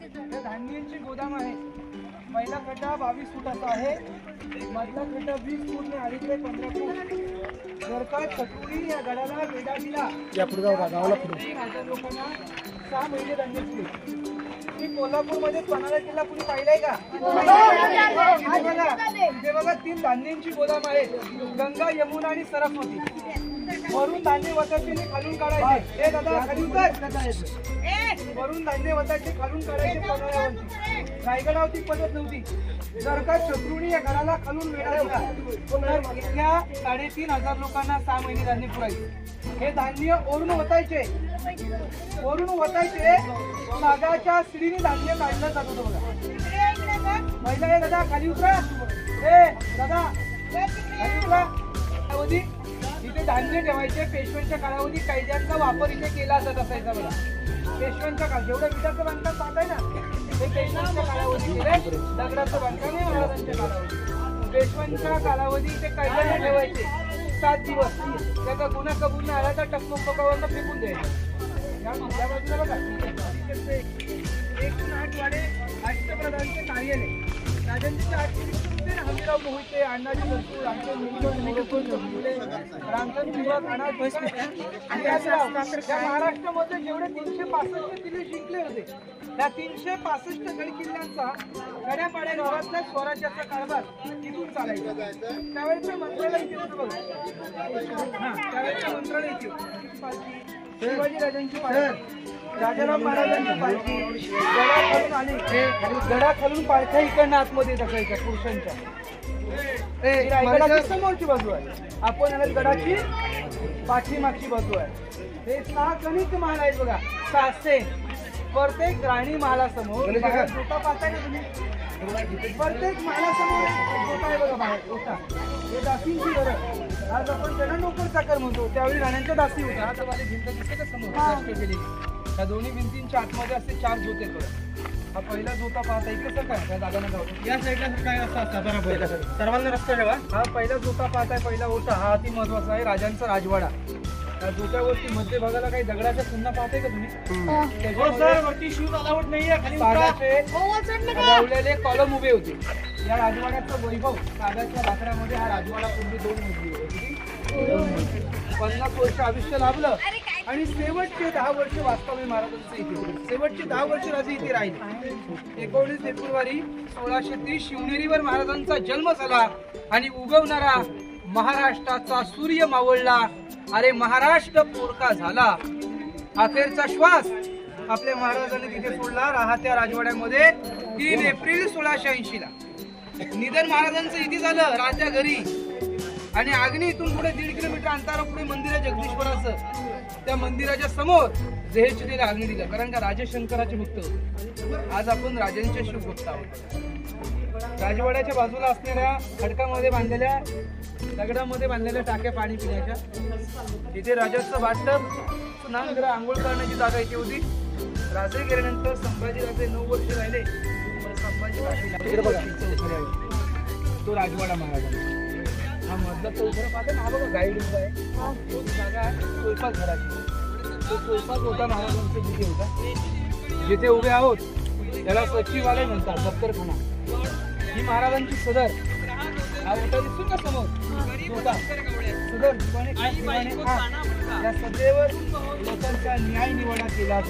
हे धान्यांची गोदाम आहे. पहिला खड्डा बावीस फुटाचा आहे. मधला खड्डा वीस फूट आणि अडीचशे पंधरा फूट. जर का छत्री या गडाला वेढा दिला या पुढे जाऊ गावाला तीन हजार लोकांना सहा महिने धान्य पुरे मी कोल्हापूरमध्ये पन्हाळा किल्ला कुणी पाहिलाय का? इथे बघा. इथे बघा तीन धान्यांची गोदाम आहेत. गंगा यमुना आणि सरस्वती. वरून धान्य आणि खालून काढायचे. हे दादा खाली उतर. वरून धान्य वतायचे खालून काढायचे पन्हाळ्यावरती रायगडावरती पद्धत नव्हती. जर का शत्रूने या घराला खालून वेढा दिला तर इथल्या साडेतीन हजार लोकांना सहा महिने धान्य पुरायचे. हे धान्य ओरून वतायचे. वरून वतायचे. नागाच्या श्रीने धान्य काढलं जात होतं बघा. महिला हे दादा खाली उतरा. हे दादा. खाली उतरा. इथे धान्य ठेवायचे पेशव्यांच्या कालावधी कैद्यांचा वापर इथे केला जात असायचा बघा. पेशव्यांच्या काळ. जेवढं विटाचं बांधकाम पाहताय ना ते पेशव्यांच्या कालावधी दगडाचं बांधकाम आहे महाराजांच्या कालावधी. पेशव्यांच्या कालावधी ते कैद्यांना ठेवायचे सात दिवस. त्याचा गुन्हा कबूल आला तर टकमक पकावरनं फेकून द्यायचं. या या बाजूला बघा. एकूण आठ वाडे अष्टप्रधानचे कार्यालय. राजांचे आठ होते हमीराव मोहिते अण्णाजी भरपूर आमचे मुले रामचंद्र विभाग अनाथ महाराष्ट्रामध्ये जेवढे तीनशे पासष्ट किल्ले जिंकले होते त्या तीनशे पासष्ट गड किल्ल्यांचा गड्यापाड्या गावातल्या स्वराज्याचा कारभार तिथून चालायचा. त्यावेळेचं मंत्रालय इथे होतं बघा. हा त्यावेळेचं मंत्रालय इथे होतं. राजाराम महाराजांची पालखी गडा खालून आली गडा खालून पालख्या इकडनं आतमध्ये असायच्या पुरुषांच्या. ही रायगडाची समोरची बाजू आहे. आपण याला गडाची पाठीमागची बाजू आहे. हे सहा गणित महाल आहेत बघा. सहाशे प्रत्येक राणी महालासमोर बाहेर पाहताय ना तुम्ही? प्रत्येक महालासमोर जोता आहे बघा बाहेर. जोता हे दासींची घरं. आज आपण त्यांना नोकर चाकर म्हणतो. त्यावेळी राण्यांच्या दासी होत्या. आता माझी भिंत दिसते का समोर? केलेली त्या दोन्ही भिंतींच्या आतमध्ये असे चार जोते बघा हा पहिला जोता पाहता इकडे सर काय? त्या दादाने गावतो या साईडला काय असतं? साधारण सर्वांना रस्ता ठेवा. हा पहिला जोता पाहताय पहिला ओटा. हा अति महत्त्वाचा आहे राजांचा राजवाडा. त्या जोत्यावरती मध्य भागाला काही दगडाच्या पुन्हा पाहताय का तुम्ही? हो. सर. सागाचे लावलेले कॉलम उभे होते. या राजवाड्याचं वैभव सागाच्या लाकडामध्ये हा राजवाडा पूर्वी दोन मजली होते. पन्नास वर्ष आयुष्य लाभलं. आणि शेवटचे दहा वर्ष वास्तव्य महाराजांचं इथे शेवटचे दहा वर्ष राजे इथे राहिले. एकोणीस फेब्रुवारी सोळाशे तीस शिवनेरीवर महाराजांचा जन्म झाला आणि उगवणारा महाराष्ट्राचा सूर्य मावळला. अरे महाराष्ट्र पोरका झाला. अखेरचा श्वास आपल्या महाराजांनी तिथे सोडला राहत्या राजवाड्यामध्ये. तीन एप्रिल सोळाशे ऐंशी ला निधन महाराजांचं इथे झालं राहत्या घरी. आणि आग्नी इथून पुढे दीड किलोमीटर अंतरा पुढे मंदिर आहे जगदीश्वराचं. त्या मंदिराच्या समोर जहेचिरीला आग्नी दिलं. कारण का राजशंकराचे भक्त. आज आपण राजांचे शुभ भक्त आहोत. राजवाड्याच्या बाजूला असलेल्या खडकामध्ये बांधलेल्या दगडामध्ये बांधलेल्या टाक्या पाणी पिण्याच्या. इथे राजाचं वाटप करा आंघोळ करण्याची जागा इथे होती. राजे गेल्यानंतर संभाजी राजे नऊ वर्ष राहिले. संभाजी तो राजवाडा महाराजांचा. हा मधला चौथरा पाहता ना हा बघा गाईड उभा आहे. तो जागा आहे स्वयंपाक घराची. तो स्वयंपाक होता महाराजांचा जिथे होता. जिथे उभे आहोत त्याला सचिवालय म्हणतात दफ्तरखाना ही महाराजांची सदर. हा मोठा दिसतो का समोर? होता. सदर दिवाणे खास दिवाणे खास. या सदैवर लोकांचा न्याय निवाडा केला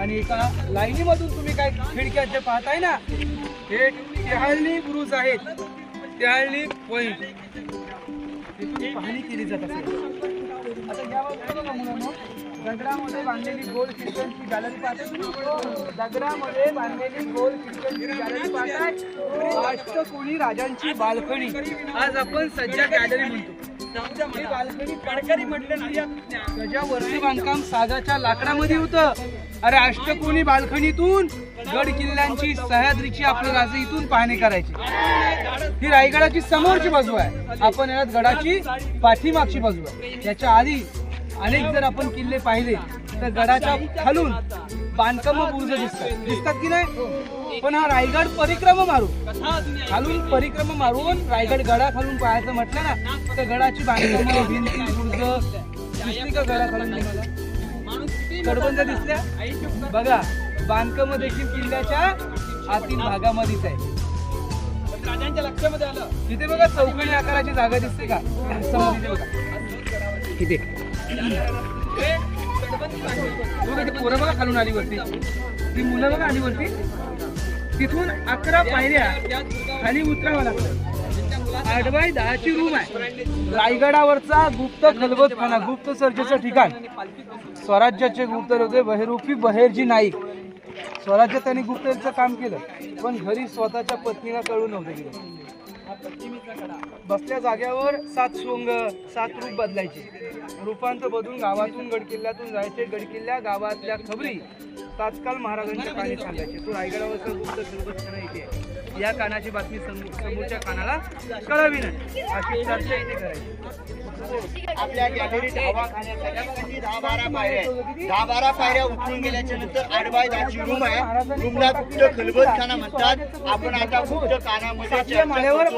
आणि एका लाईनीमधून तुम्ही काय खिडक्या जे पाहताय ना हे बुरुज आहेत. पॉइंट इथून पाहणी केली जात असेल. आता मुलांनो दगडामध्ये बांधलेली गोल खिडक्यांची गॅलरी पाहताय तुम्ही? दगडामध्ये बांधलेली गोल खिडक्यांची गॅलरी पाहताय अष्टकोणी राजांची बाल्कनी आज आपण सज्जा गॅलरी म्हणतो. म्हटलं त्याच्यावरती बांधकाम सागाच्या लाकडामध्ये होतं. अरे अष्टकोनी बाल्कनीतून गड किल्ल्यांची सह्याद्रीची आपले राजे इथून पाहणी करायची. ही रायगडाची समोरची बाजू आहे. आपण यात गडाची पाठीमागची बाजू आहे. याच्या आधी अनेक जर आपण किल्ले पाहिले तर गडाच्या खालून बांधकाम बुरुज दिसतात. दिसतात की नाही? पण हा रायगड परिक्रमा मारू. खालून परिक्रमा मारून रायगड गडा खालून पाहायचं म्हटलं ना तर गडाची बांधकाम भिंती बुरुज दिसली का गडा खालून कडबंद दिसल्या? बघा बांधकाम देखील किल्ल्याच्या आतील भागामध्येच आहे. राजांच्या लक्षामध्ये आलं. तिथे बघा चौकणी आकाराची जागा दिसते का? तिथे बघा. ती पोरं बघा खालून आली वरती ती मुलं बघा आली वरती तिथून अकरा पायऱ्या खाली उतरावं लागतं आठ बाय दहाची रूम आहे. रायगडावरचा गुप्त खलबतखाना गुप्त सर्जेचं ठिकाण. स्वराज्याचे गुप्त होते बहिरूपी बहेरजी नाईक. स्वराज्यात त्यांनी गुप्तचं काम केलं पण घरी स्वतःच्या पत्नीला कळू नव्हतं गेलं. बसल्या जाग्यावर सात सोंग सात रूप बदलायचे. रूपांतर बदलून गावातून गडकिल्ल्यातून जायचे गडकिल्ल्या गावातल्या खबरी. तात्काळ महाराजांच्या कानी सांगायचे तो रायगडावरचा गुप्त खलबतखाना इथे आहे. या कानाची बातमी समो- समोरच्या कानाला कळावी नाही. अशी चर्चा इथे करायची. आपल्या गॅलरीत खाण्यासाठी दहा बारा पायऱ्या. दहा बारा पायऱ्या उतरून गेल्याच्यानंतर आडबाय रूम आहे. रूमला गुप्त खलबतखाना म्हणतात. आपण आता गुप्त कानामध्ये माळ्यावर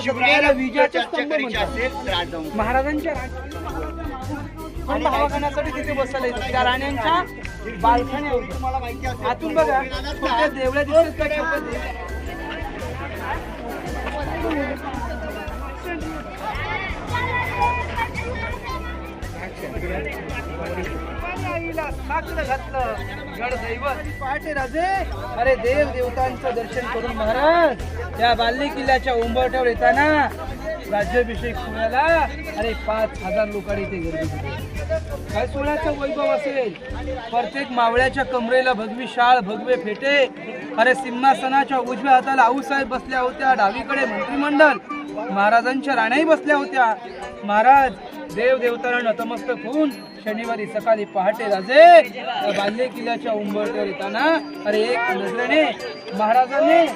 शिवरायाला चर्चा करायची. असेल तर आज जाऊन. महाराजांच्या आणि तिथे बसायला येतात त्या राण्यांच्या आतून बघा देवळ्या का? घातलं गड दैवत पहाटे राजे अरे देव देवतांचं दर्शन करून महाराज त्या बाल्ली किल्ल्याच्या उंबरठ्यावर येताना राज्याभिषेक सोहळ्याला अरे पाच हजार लोकांनी ते गर्दी काय वैभव असेल? प्रत्येक मावळ्याच्या कमरेला भगवी शाळ भगवे फेटे. अरे सिंहासनाच्या उजव्या हाताला आऊसाहेब बसल्या होत्या. डावीकडे मंत्रिमंडळ महाराजांच्या राण्याही बसल्या होत्या. महाराज देव देवतांना नतमस्तक होऊन शनिवारी सकाळी पहाटे राजे बाल्य किल्ल्याच्या उंबरट्यावर येताना अरे एक नजरेने महाराजांनी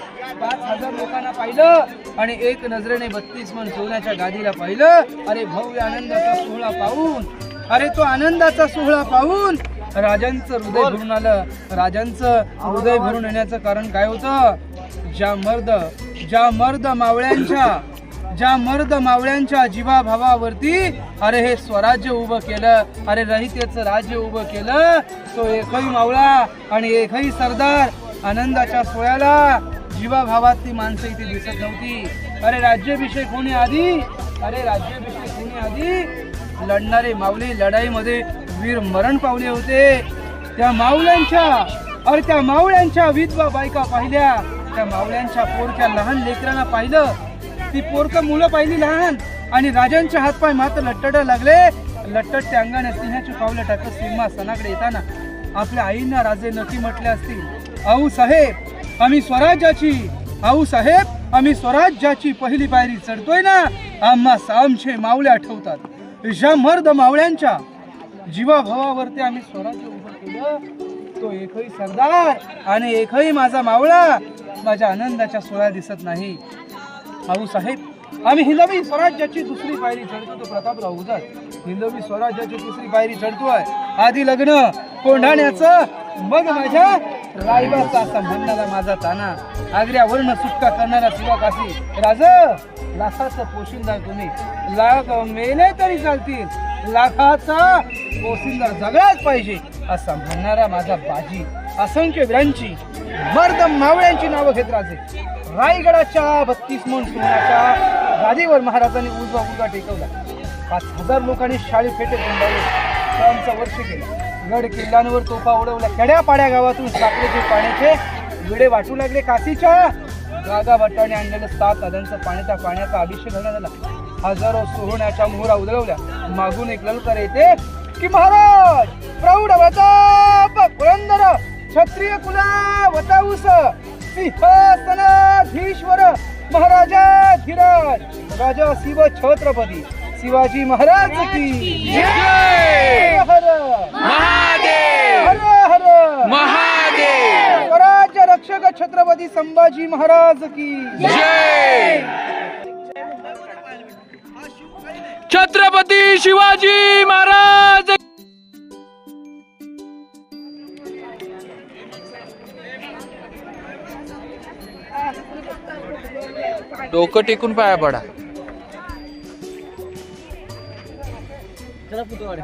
पाच हजार लोकांना पाहिलं आणि एक नजरेने बत्तीस मन सोन्याच्या गादीला पाहिलं. अरे भव्य आनंदाचा सोहळा पाहून अरे तो आनंदाचा सोहळा पाहून राजांचं हृदय भरून आलं. राजांचं हृदय भरून येण्याचं कारण काय होतं? ज्या मर्द ज्या मर्द मावळ्यांच्या ज्या मर्द मावळ्यांच्या जीवाभावावरती अरे हे स्वराज्य उभं केलं अरे रहितेचं राज्य उभं केलं तो एकही मावळा आणि एकही सरदार आनंदाच्या सोहळ्याला जीवाभावातली माणसं इथे दिसत नव्हती. अरे राज्याभिषेक होण्याआधी अरे राज्याभिषेक होण्याआधी लढणारे माऊली लढाईमध्ये वीर मरण पावले होते. त्या माऊल्यांच्या अरे त्या मावळ्यांच्या विधवा बायका पाहिल्या. त्या मावळ्यांच्या पोरक्या लहान लेकरांना पाहिलं. ती पोरक मुलं पाहिली लहान. आणि राजांचे हातपाय मात्र लट्टडा लागले. लट्टट त्या अंगाने सिंहाची पावलं टाकत सिंहासनाकडे येताना आपल्या आईंना राजे नक्की म्हटले असतील आऊ साहेब आम्ही स्वराज्याची आऊ साहेब आम्ही स्वराज्याची पहिली पायरी चढतोय ना? आम्हा सामशे मावळे आठवतात ज्या मर्द मावळ्यांच्या जीवाभावावरती आम्ही स्वराज्य उभं केलं. तो एकही सरदार आणि एकही माझा मावळा माझ्या आनंदाच्या सोहळ्या दिसत नाही. भाऊ साहेब आम्ही हिंदवी स्वराज्याची दुसरी पायरी चढतो तो प्रतापराव उदर. हिंदवी स्वराज्याची दुसरी पायरी चढतोय. आधी लग्न कोंढाण्याचं मग माझ्या रायबाचा असा म्हणणारा माझा ताना आग्र्यावरनं सुटका करणारा शिवाकाशी राज लाखाचं पोशिंदार तुम्ही. लाख मेले तरी चालतील. लाखाचा पोशिंदार जगलाच पाहिजे असा म्हणणारा माझा बाजी. असंख्य वीरांची मर्द मावळ्यांची नावं घेत राजे. रायगडाच्या बत्तीस मन सोन्याच्या गादीवर महाराजांनी उजवा उजवा टेकवला. पाच हजार लोकांनी शाळी फेटे कोंडावले सणांचं वर्ष केलं. गड किल्ल्यांवर तोफा उडवल्या खेड्या पाड्या गावातून साखरेचे पाण्याचे विडे वाटू लागले. काशीच्या गागा भट्टाने आणलेलं सात नद्यांचा पाण्याचा पाण्याचा अभिषेक घालण्यात आला हजारो सोहण्याच्या मोहरा उधळवल्या. मागून एक ललकर येते की महाराज प्रौढ वताप पुरंदर क्षत्रिय कुला वताऊस सिंहासनाधीश्वर महाराजा धीराज राजा शिव छत्रपती शिवाजी महाराज की जय! हर हर! हर महादेव! स्वराज्य रक्षक छत्रपती संभाजी महाराज की जय! छत्रपती शिवाजी महाराज! डोकं टेकून पाया पडा. चला पुतवाडे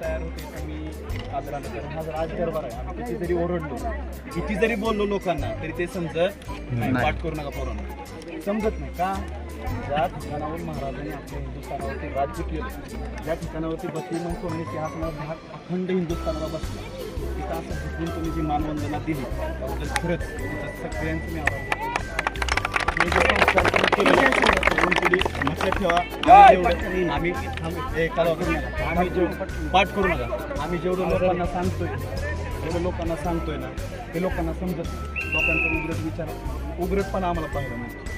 तयार होते आम्ही आदरानं कारण हा राजदरबार आहे. आम्ही किती जरी ओरडलो किती जरी बोललो लोकांना तरी ते समजत नाही. पाठ करू नका पोरांना. समजत नाही. का? ज्या ठिकाणावर महाराजांनी आपल्या हिंदुस्थानावरती राज्य केलं ज्या ठिकाणावरती बसली मग सोडणे सिंहासनावर भाग अखंड हिंदुस्थानाला बसला तिथं असं तुम्ही जी मानवंदना दिली त्याबद्दल खरंच सगळ्यांचं मी आभार लक्षात ठेवा आम्ही आम्ही थांब- आम्ही जेवढं पाठ करू नका आम्ही जेवढं लोकांना सांगतोय जेवढं लोकांना सांगतोय ना ते लोकांना समजत लोकांचा उग्रट विचार उग्रटपणा आम्हाला पाहिलं नाही.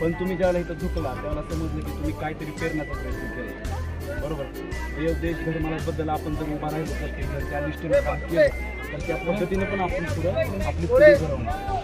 पण तुम्ही ज्यावेळेला इथं झुकला त्यावेळेला समजलं की तुम्ही काहीतरी पेरण्याचा प्रयत्न केला. बरोबर. हे देश धर्माबद्दल आपण जर उभा राहिलो तर त्या दृष्टीने काम केलं तर त्या पद्धतीने पण आपण पुढं आपली पुढे घडवणार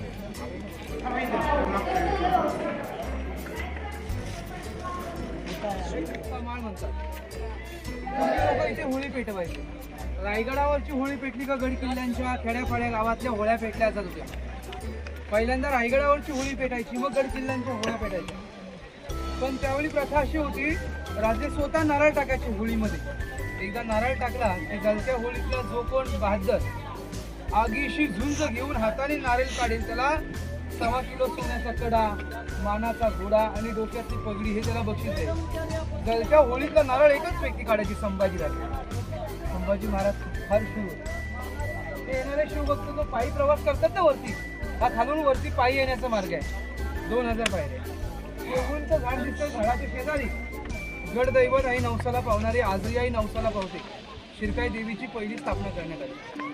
होळी पेटवायची. रायगडावरची होळी पेटली का गड किल्ल्यांच्या खेड्यापाड्या गावातल्या होळ्या पेटल्या जात होत्या. पहिल्यांदा रायगडावरची होळी पेटायची मग गड किल्ल्यांच्या होळ्या पेटायच्या. पण त्यावेळी प्रथा अशी होती राजे स्वतः नारळ टाकायचे होळीमध्ये. एकदा नारळ टाकला की गलत्या होळीतला जो कोण बहादर आगीशी झुंज घेऊन हाताने नारळ काढेल त्याला. सव्वा किलो सोन्याचा कडा मानाचा घोडा आणि डोक्यातली पगडी हे त्याला बक्षीस आहे. गलत्या होळीतला नारळ एकच व्यक्ती काढायची संभाजी राजे. संभाजी महाराज फार शिव ते येणारे शिवभक्त जो पायी प्रवास करतात ना वरती. हा खालून वरती पायी येण्याचा मार्ग आहे. दोन हजार पायऱ्या. शेवूंचं झाड दिसतं झाडाच्या शेजारी. गडदैवत आई नवसाला पावणारी आजही आई नवसाला पावते. शिरकाई देवीची पहिली स्थापना करण्यात आली.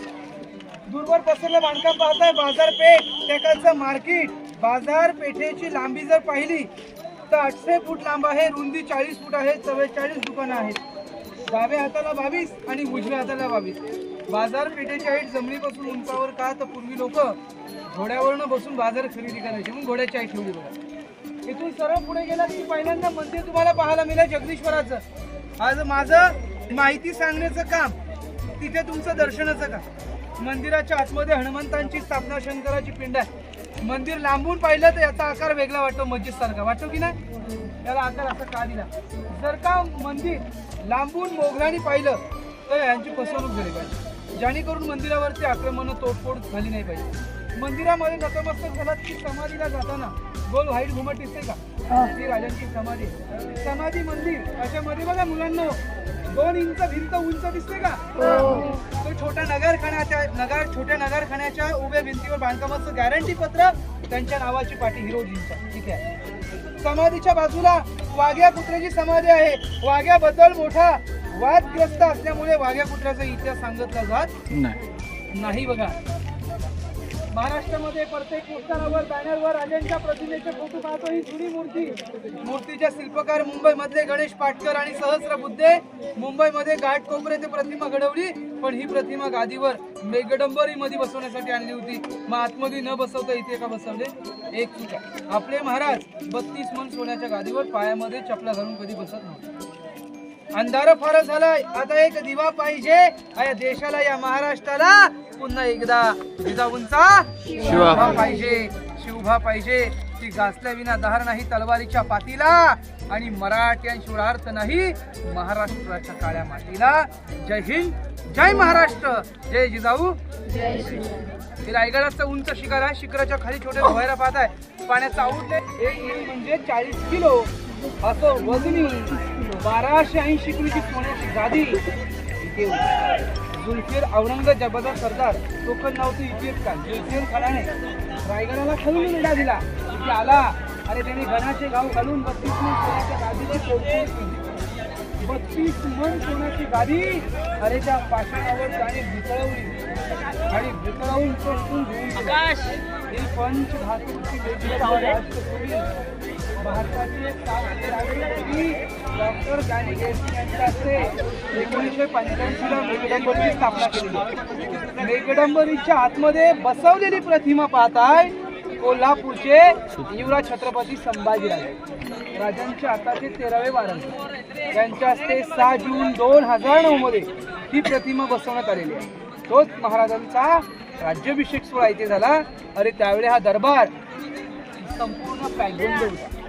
दूरवर पसरलं बांधकाम पाहताय. बाजारपेठ त्याकडचं मार्केट बाजारपेठेची लांबी जर पाहिली तर आठशे फूट लांब आहे रुंदी चाळीस फूट आहे चव्वेचाळीस दुकानं आहेत. डाव्या हाताला बावीस आणि उजव्या हाताला बावीस. बाजारपेठेची हाईट जमिनीपासून उंचावर का तर पूर्वी लोक घोड्यावरनं बसून बाजार खरेदी करायचे. म्हणून घोड्याची हाईट ठेवली बघा. इथून सरळ पुढे गेला की पहिल्यांदा मंदिर तुम्हाला पाहायला मिळेल जगदीश्वराचं. आज माझं माहिती सांगण्याचं काम तिथे तुमचं दर्शनाचं काम. मंदिराच्या आतमध्ये हनुमंतांची स्थापना शंकराची पिंड आहे. मंदिर लांबून पाहिलं तर याचा आकार वेगळा वाटतो मस्जिद सारखा वाटतो की नाही? त्याला आकार असा का दिला? जर का मंदिर लांबून मोगलाने पाहिलं तर यांची फसवणूक झाली पाहिजे. जेणेकरून मंदिरावरती आक्रमण तोडफोड झाली नाही पाहिजे. मंदिरामध्ये नतमस्तक झालात की समाधीला जाताना गोल व्हाईट घुमट दिसते का? ती राजांची समाधी. समाधी मंदिर. अशामध्ये बघा मुलांना दोन इंच भिंत उंच दिसते का? तो छोट्या नगरखान्याच्या नगर छोट्या नगरखान्याच्या उभ्या भिंतीवर बांधकामाचं गॅरंटी पत्र त्यांच्या नावाची पाठी हिरोजींच्या ठीक आहे. समाधीच्या बाजूला वाघ्या पुत्राची समाधी आहे. वाघ्याबद्दल मोठा वादग्रस्त असल्यामुळे वाघ्या पुत्राचा इतिहास सांगितला जात नाही. नाही बघा. महाराष्ट्रामध्ये प्रत्येक पोस्टरवर बॅनरवर राजांच्या प्रतिमेचे फोटो पाहतो ही जुनी मूर्ती. मूर्तीच्या शिल्पकार मुंबईमधले गणेश पाटकर आणि सहस्र बुद्धे मुंबईमध्ये घाट कोपरे ते प्रतिमा घडवली पण ही प्रतिमा गादीवर मेघडंबरी मध्ये बसवण्यासाठी आणली होती. मग आतमध्ये न बसवता इथे का बसवले? एक चुका. आपले महाराज बत्तीस मन सोन्याच्या गादीवर पायामध्ये चपला घालून कधी बसत नव्हते. अंधार फार झालाय. आता एक दिवा पाहिजे. या देशाला या महाराष्ट्राला पुन्हा एकदा जिजाऊंचा शिवभा पाहिजे शिवभा पाहिजे. ती घासल्या विना दहार नाही तलवारीच्या पातीला. आणि मराठ्यांशिवाय अर्थ नाही महाराष्ट्राच्या काळ्या मातीला. जय हिंद जय महाराष्ट्र. जय जिजाऊ. हे रायगडाचं उंच शिखर आहे. शिखराच्या खाली छोटे भोयरा पाहत आहे. पाण्याचा आउटलेट एक म्हणजे चाळीस किलो. असं वजनी बाराशे ऐंशी किलोची सोन्याची गादी. जुल्फिर औरंगजेबाचा सरदार टोकन नव्हती इतिहास का? जुल्फिर खानाने रायगडाला खालून लढा दिला. इथे आला. अरे त्याने गणाचे गाव घालून बत्तीस मन सोन्याच्या गादीने बत्तीस मन सोन्याची गादी. अरे त्या पाषाणावर त्याने वितळवली आणि वितळवून तो घेऊन गेला. ही वेगळी राष्ट्रपुरी भारताची सातशे डॉक्टर गांधी जयसिंग यांच्या हस्ते एकोणीसशे पंच्याऐंशीला मेघडंबरीची स्थापना केली. मेघडंबरीच्या आतमध्ये बसवलेली प्रतिमा पाहताय कोल्हापूरचे युवराज छत्रपती संभाजीराजे. राजांचे आताचे तेरावे वारण त्यांच्या हस्ते सहा जून दोन हजार नऊ मध्ये ही प्रतिमा बसवण्यात आलेली आहे. तोच महाराजांचा राज्याभिषेक सोहळा इथे झाला. अरे त्यावेळी हा दरबार संपूर्ण पॅगोंड होता.